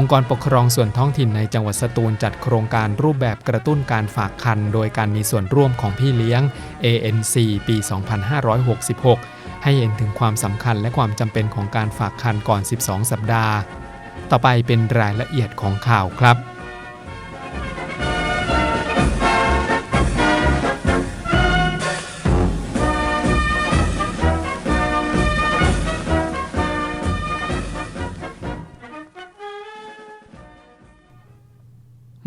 องค์กรปกครองส่วนท้องถิ่นในจังหวัดสตูลจัดโครงการรูปแบบกระตุ้นการฝากคัน โดยการมีส่วนร่วมของพี่เลี้ยง ANC ปี 2566 ให้เห็นถึงความสำคัญและความจำเป็นของการฝากคันก่อน 12 สัปดาห์ ต่อไปเป็นรายละเอียดของข่าวครับ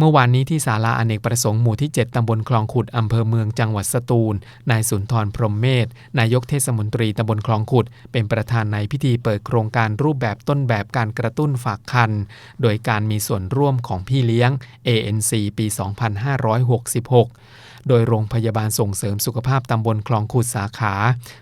เมื่อวานนี้ที่ศาลาอเนกประสงค์หมู่ที่ 7 ตำบลคลองขุด อำเภอเมืองจังหวัดสตูล นายสุนทรพรมเมธนายกเทศมนตรีตำบลคลองขุด เป็นประธานในพิธีเปิดโครงการรูปแบบต้นแบบการกระตุ้นฝากคัน โดยการมีส่วนร่วมของพี่เลี้ยง ANC ปี 2566 โดยโรงพยาบาลส่งเสริมสุขภาพตำบลคลองขุดสาขา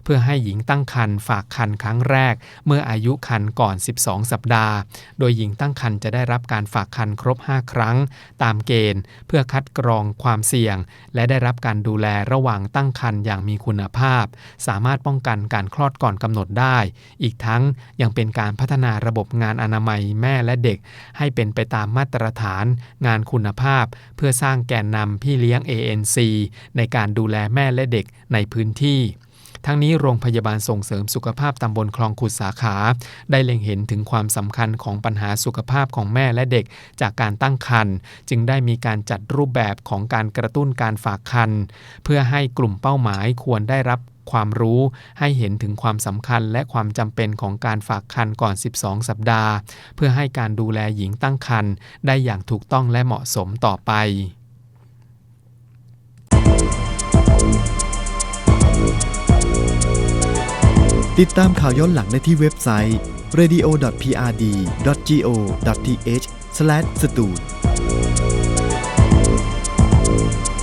เพื่อให้หญิงตั้งครรภ์ฝากคันครั้งแรก เมื่ออายุคันก่อน 12 สัปดาห์ โดยหญิงตั้งครรภ์จะได้รับการฝากคันครบ 5 ครั้ง ตามเกณฑ์ เพื่อคัดกรองความเสี่ยง และได้รับการดูแลระหว่างตั้งครรภ์อย่างมีคุณภาพ สามารถป้องกันการคลอดก่อนกำหนดได้ อีกทั้งยังเป็นการพัฒนาระบบงานอนามัยแม่และเด็ก ให้เป็นไปตามมาตรฐาน งานคุณภาพ เพื่อสร้างแกนนำพี่เลี้ยง ANC ในการดูแลแม่และเด็กในพื้นที่ ทั้งนี้โรงพยาบาลส่งเสริมสุขภาพตำบลคลองขุดสาขา ได้เล็งเห็นถึงความสำคัญของปัญหาสุขภาพของแม่และเด็กจากการตั้งครรภ์จึงได้มีการจัดรูปแบบของการกระตุ้นการฝากคันเพื่อให้กลุ่มเป้าหมายควรได้รับความรู้ให้เห็นถึงความสำคัญและความจำเป็นของการฝากคันก่อน 12 สัปดาห์ เพื่อให้การดูแลหญิงตั้งครรภ์ได้อย่างถูกต้องและเหมาะสมต่อไป ติดตามข่าวย้อนหลังได้ที่เว็บไซต์ radio.prd.go.th/stud